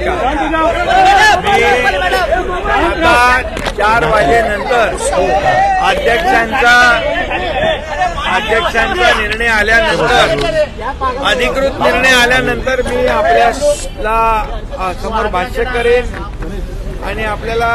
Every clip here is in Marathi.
ऐका. मी आता चार वाजेनंतर हो, अध्यक्षांचा अध्यक्षांचा निर्णय आल्यानंतर अधिकृत निर्णय आल्यानंतर मी आपल्याला समोर भाष्य करेन आणि आपल्याला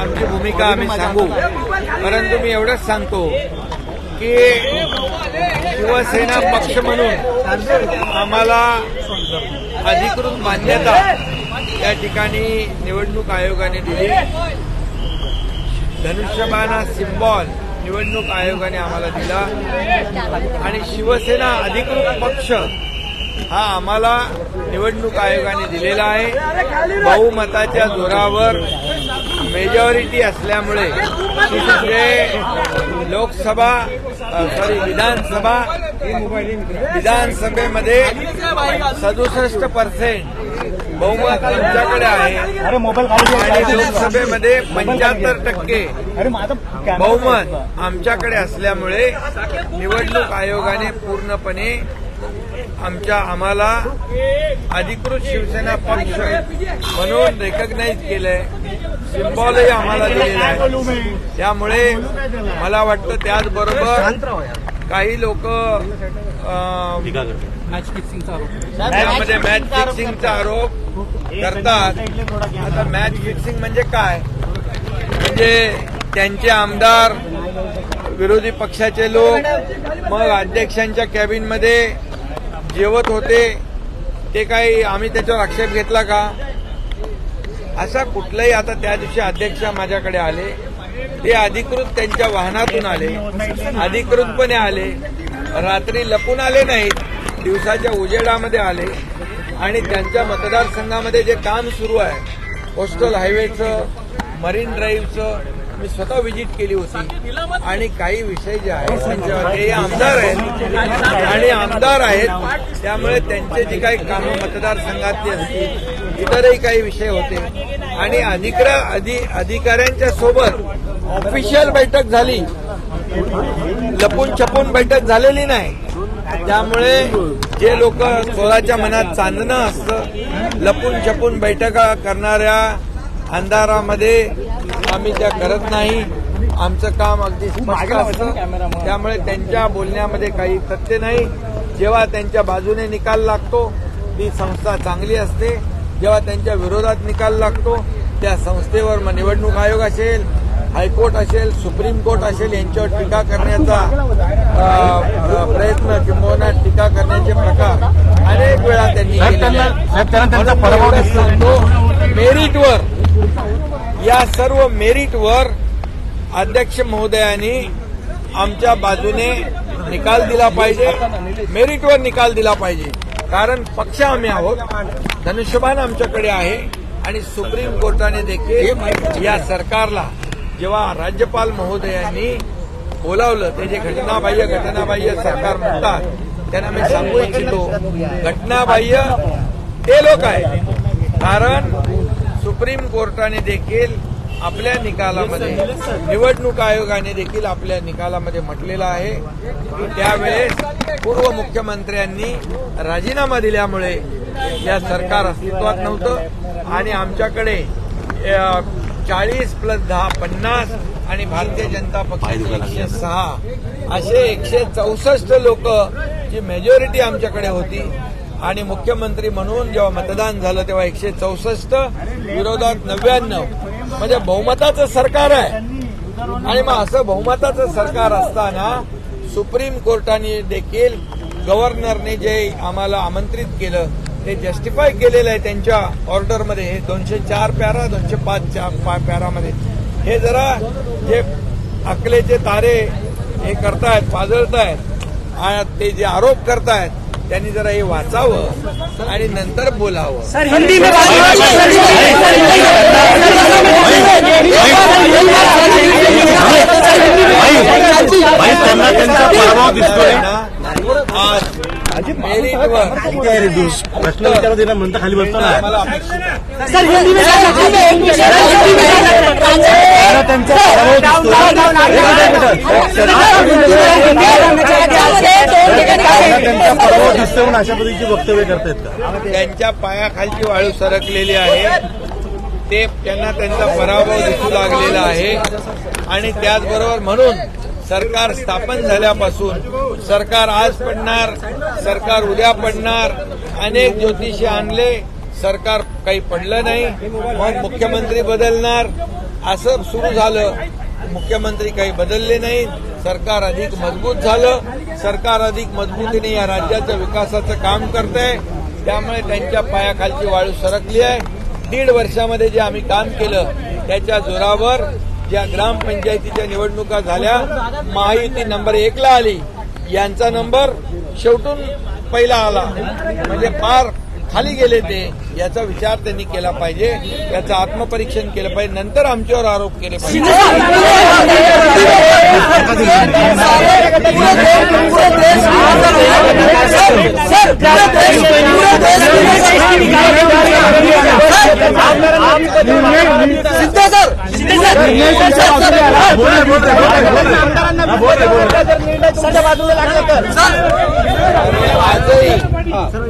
आमची भूमिका आम्ही सांगू. परंतु मी एवढंच सांगतो की शिवसेना पक्ष म्हणून आम्हाला अधिकृत मान्यता या ठिकाणी निवडणूक आयोगाने दिली. धनुष्यबाणा सिम्बॉल निवडणूक आयोगाने आम्हाला दिला. आणि शिवसेना अधिकृत पक्ष हा आम्हाला निवडणूक आयोगाने दिलेला आहे. बहुमताच्या जोरावर मेजॉरिटी असल्यामुळे लोकसभा सॉरी विधानसभा विधानसभेमध्ये सदुसष्ट पर्सेंट बहुमत आमच्याकडे आहे. आणि लोकसभेमध्ये पंच्याहत्तर टक्के बहुमत आमच्याकडे असल्यामुळे निवडणूक आयोगाने पूर्णपणे आमच्या आम्हाला अधिकृत शिवसेना पक्ष म्हणून रेकग्नाईज केलंय. सिम्बॉलही आम्हाला दिलेला आहे. त्यामुळे मला वाटतं त्याचबरोबर काही लोक त्यामध्ये मॅच फिक्सिंगचा आरोप. करतात. आता मॅच फिक्सिंग म्हणजे काय? म्हणजे त्यांचे आमदार विरोधी पक्षाचे लोक मग अध्यक्षांच्या कॅबिनमध्ये जेवत होते ते काही आम्ही त्याच्यावर आक्षेप घेतला का? असा कुठलाही आता त्या दिवशी अध्यक्ष माझ्याकडे आले. ते अधिकृत त्यांच्या वाहनातून आले. अधिकृतपणे आले. रात्री लपून आले नाहीत. दिवसाच्या उजेडामध्ये आले. आणि त्यांच्या मतदारसंघामध्ये जे काम सुरू आहे कोस्टल हायवेचं मरीन ड्राईव्हचं मी स्वतः व्हिजिट केली होती. आणि काही विषय जे आहेत त्यांच्यावर ते आमदार आहेत. आणि आमदार आहेत. त्यामुळे त्यांचे जे काही कामं मतदारसंघातली असतील इतरही काही विषय होते. आणि अधिकार अधि अधिकाऱ्यांच्या सोबत ऑफिशियल बैठक झाली. लपून छपून बैठक झालेली नाही. त्यामुळे जे लोक स्वतःच्या मनात चांदणं असतं लपून छपून बैठका करणाऱ्या अंधारामध्ये आम्ही त्या करत नाही. आमचं काम अगदी स्पष्ट असतं. त्यामुळे त्यांच्या बोलण्यामध्ये काही तथ्य नाही. जेव्हा त्यांच्या बाजूने निकाल लागतो ती संस्था चांगली असते. जेव्हा त्यांच्या विरोधात निकाल लागतो त्या संस्थेवर मग निवडणूक आयोग असेल हायकोर्ट असेल सुप्रीम कोर्ट असेल यांच्यावर टीका करण्याचा प्रयत्न किंबहुना टीका करण्याचे प्रकार अनेक वेळा त्यांनी सांगतो मेरिटवर या सर्व मेरिटवर अध्यक्ष महोदयांनी आमच्या बाजूने निकाल दिला पाहिजे मेरिटवर निकाल दिला पाहिजे. कारण पक्ष आम्ही आहोत धनुष्यबाण आमच्याकडे आहे आणि सुप्रीम कोर्टाने देखील या सरकारला जेव्हा राज्यपाल महोदयांनी बोलावलं ते जे घटनाबाह्य घटनाबाह्य सरकार म्हणतात त्यांना मी सांगू इच्छितो घटनाबाह्य ते लोक आहे कारण सुप्रीम कोर्टाने देखील आपल्या निकालामध्ये निवडणूक आयोगाने देखील आपल्या निकालामध्ये म्हटलेलं आहे. की त्यावेळेस पूर्व मुख्यमंत्र्यांनी राजीनामा दिल्यामुळे या सरकार अस्तित्वात नव्हतं. आणि आमच्याकडे चाळीस प्लस दहा पन्नास आणि भारतीय जनता पक्षाचे एकशे सहा. असे एकशे चौसष्ट लोक जी मेजॉरिटी आमच्याकडे होती. आणि मुख्यमंत्री म्हणून जेव्हा मतदान झालं तेव्हा एकशे चौसष्ट विरोधात नव्याण्णव. म्हणजे बहुमताचं सरकार आहे. आणि मग असं बहुमताचं सरकार असताना सुप्रीम कोर्टाने देखील गव्हर्नरने जे आम्हाला आमंत्रित केलं ते जस्टिफाय केलेलं आहे त्यांच्या ऑर्डरमध्ये हे दोनशे चार पॅरा दोनशे पाच पॅरामध्ये हे जरा जे अकलेचे तारे हे करतायत पाजळतायत आणि ते जे आरोप करतायत त्यांनी जरा हे वाचावं आणि नंतर बोलावं सर हिंदी में बात भाई त्यांना त्यांचा पराभव दिसतोय आज प्रश्न विचारू दे ना म्हणता खाली बसतो ना. सर हिंदी में त्यांना त्यांचा पराभव दिसतोय त्यांना त्यांचा पराभव दिसतं म्हणून अशा पद्धतीची वक्तव्य करतायत का? त्यांच्या पायाखालची वाळू सरकलेली आहे. ते त्यांना त्यांचा पराभव दिसू लागलेला आहे. आणि त्याचबरोबर म्हणून सरकार स्थापन झाल्यापासून सरकार आज पडणार. सरकार उद्या पडणार. अनेक ज्योतिषी आणले. सरकार काही पडलं नाही. मग मुख्यमंत्री बदलणार. असं सुरू झालं. मुख्यमंत्री काही बदलले नाही सरकार अधिक मजबूत झालं. सरकार अधिक मजबूतीने या राज्याच्या विकासाचं काम करत आहे त्यामुळे त्यांच्या पायाखालची वाळू सरकली आहे. दीड वर्षामध्ये जे आम्ही काम केलं त्याच्या जोरावर ज्या ग्रामपंचायतीच्या निवडणुका झाल्या महायुती नंबर एकला आली. यांचा नंबर शेवटून पहिला आला म्हणजे फार खाली गेले ते याचा विचार त्यांनी केला पाहिजे याचं आत्मपरीक्षण केलं पाहिजे नंतर आमच्यावर आरोप केले पाहिजे बोला बोला आणि आजही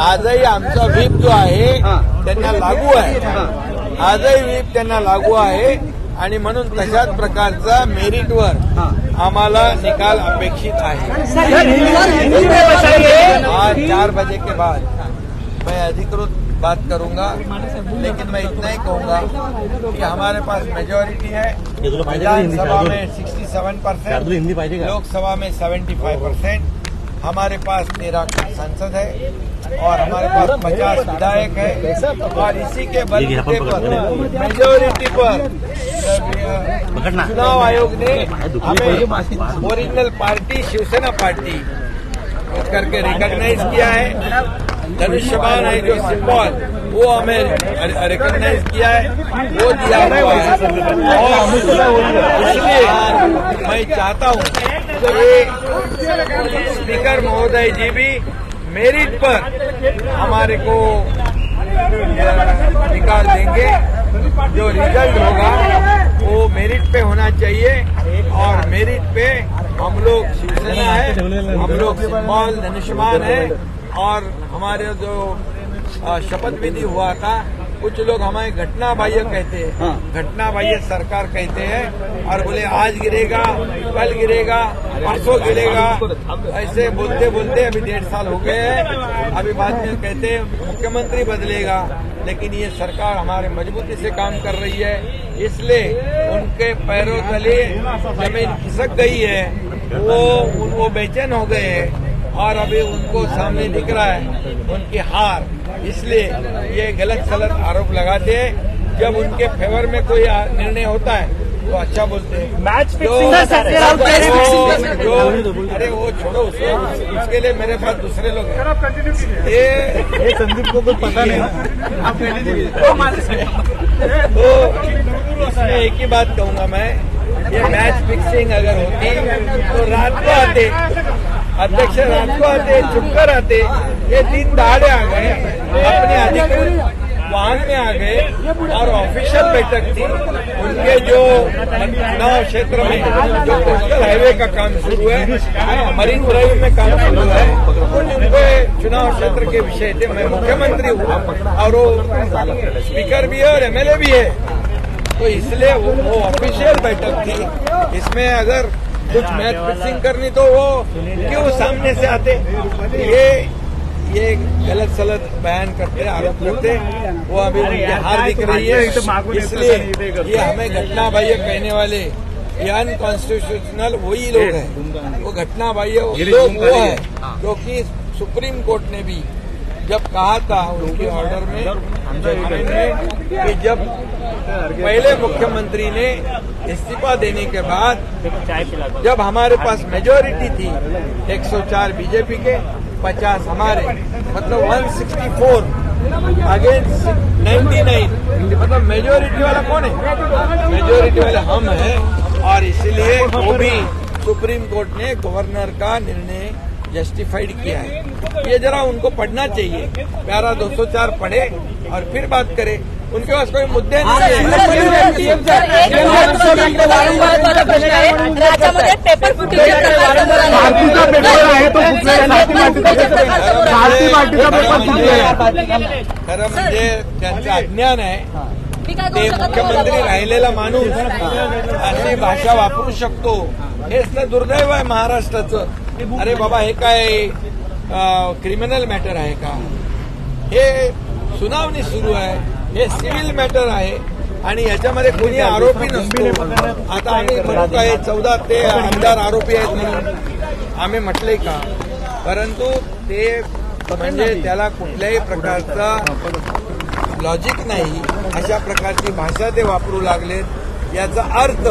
आजही आमचा व्हीप जो आहे त्यांना लागू आहे. आजही व्हीप त्यांना लागू आहे. आणि म्हणून तशाच प्रकारचा मेरिटवर आम्हाला निकाल अपेक्षित आहे. आज चार बजे के बाद. मैं अधिकृत बात करूँगा लेकिन मैं इतना ही कहूँगा कि हमारे पास मेजोरिटी है। तो विधानसभा में 67 शार्दूल परसेंट लोकसभा में 75 परसेंट हमारे पास तेरह सांसद है और हमारे पास पचास विधायक है। और इसी के बलबूते पर मेजोरिटी पर चुनाव आयोग ने हमें ओरिजिनल पार्टी शिवसेना पार्टी करके रिकॉग्नाइज किया है। धनुष्यबान है जो सिंबल, वो हमें रिकॉग्नाइज किया है, वो दिया हुआ है। और इसलिए मैं चाहता हूँ स्पीकर महोदय जी भी मेरिट पर हमारे को निकाल देंगे। जो रिज़ल्ट होगा, वो मेरिट पे होना चाहिए और मेरिट पे हम लोग शिवसेना है हम लोग सिंबल धनुष्यमान है और हमारे जो शपथ विधि हुआ था कुछ लोग हमारे घटना बाह्य कहते हैं। घटना बाह्य सरकार कहते हैं और बोले आज गिरेगा कल गिरेगा परसों गिरेगा। ऐसे बोलते बोलते अभी डेढ़ साल हो गए हैं। अभी बाद में कहते हैं मुख्यमंत्री बदलेगा लेकिन ये सरकार हमारे मजबूती से काम कर रही है। इसलिए उनके पैरों तले ज़मीन खिसक गई है। वो वो बेचैन हो गए हैं। और अभी उनको सामने दिख रहा है उनकी हार। इसलिए ये गलत सलत आरोप लगाते हैं। जब उनके फेवर में कोई निर्णय होता है तो अच्छा बोलते हैं। मैच जो, फिक्सिंग हैं जो, जो अरे वो छोड़ो उसको। उसके लिए मेरे पास दूसरे लोग हैं। ये संदीप को कुछ पता नहीं। तो इसमें एक ही बात कहूँगा मैं ये मैच फिक्सिंग अगर होती तो रात को आते। अध्यक्ष राजको आते, चुपकर आते, ये दिन दहाड़े आ गए, अपने अधिकृत वाहन में आ गए और ऑफिशियल बैठक थी। उनके जो चुनाव क्षेत्र में जो कोस्टल हाईवे का काम शुरू है मरीन ड्राइव में काम शुरू है उनके चुनाव क्षेत्र के विषय थे। मैं मुख्यमंत्री हूँ और वो स्पीकर भी है और एमएलए भी है। तो इसलिए वो ऑफिशियल बैठक थी। इसमें अगर कुछ मैच फिक्सिंग करनी तो वो क्यों सामने से आते? ये ये गलत सलत बयान करते आरोप करते वो अभी उनकी हार दिख रही है। इसलिए ये हमें घटना बाह्य कहने वाले ये अनकॉन्स्टिट्यूशनल वही लोग हैं। वो घटना बाह्य लोग वो है क्योंकि सुप्रीम कोर्ट ने भी जब कहा था उनके ऑर्डर में में कि जब पहले मुख्यमंत्री ने इस्तीफा देने के बाद जब हमारे पास मेजोरिटी थी 104 बीजेपी के 50 हमारे मतलब 164 अगेंस्ट 99 मतलब मेजोरिटी वाला कौन है? मेजोरिटी वाले हम हैं, और इसलिए वो भी सुप्रीम कोर्ट ने गवर्नर का निर्णय जस्टिफाइड किया है। ये जरा उनको पढ़ना चाहिए, प्यारा 204 पढ़े और फिर बात करें। उनके पास कोई मुद्दे नहीं है राज्यामध्ये पेपर आहे तो खरं म्हणजे त्यांचं अज्ञान आहे ते मुख्यमंत्री राहिलेला माणूस अशी भाषा वापरू शकतो. हेच ना दुर्दैव आहे महाराष्ट्राचं. अरे बाबा हे काय क्रिमिनल मॅटर आहे का? हे सुनावणी सुरू आहे. हे सिव्हिल मॅटर आहे आणि याच्यामध्ये कोणी आरोपी नसतो. आता आम्ही म्हणू काय चौदा ते आमदार आरोपी आहेत म्हणून. आम्ही म्हटले का? परंतु ते म्हणजे त्याला कुठल्याही प्रकारचा लॉजिक नाही अशा प्रकारची भाषा ते वापरू लागलेत. याचा अर्थ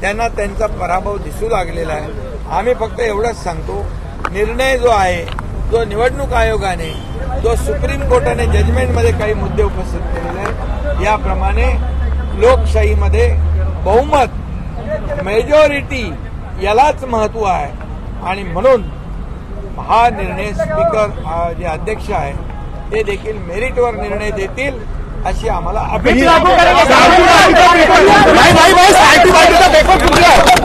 त्यांना त्यांचा पराभव दिसू लागलेला आहे. आम्ही फक्त एवढंच सांगतो निर्णय जो आहे जो निवडणूक आयोगाने जो सुप्रीम कोर्टाने जजमेंटमध्ये काही मुद्दे उपस्थित केलेले आहेत याप्रमाणे लोकशाहीमध्ये बहुमत मेजॉरिटी यालाच महत्त्व आहे आणि म्हणून हा निर्णय स्पीकर जे अध्यक्ष आहे ते देखील मेरिटवर निर्णय देतील अशी आम्हाला अपेक्षा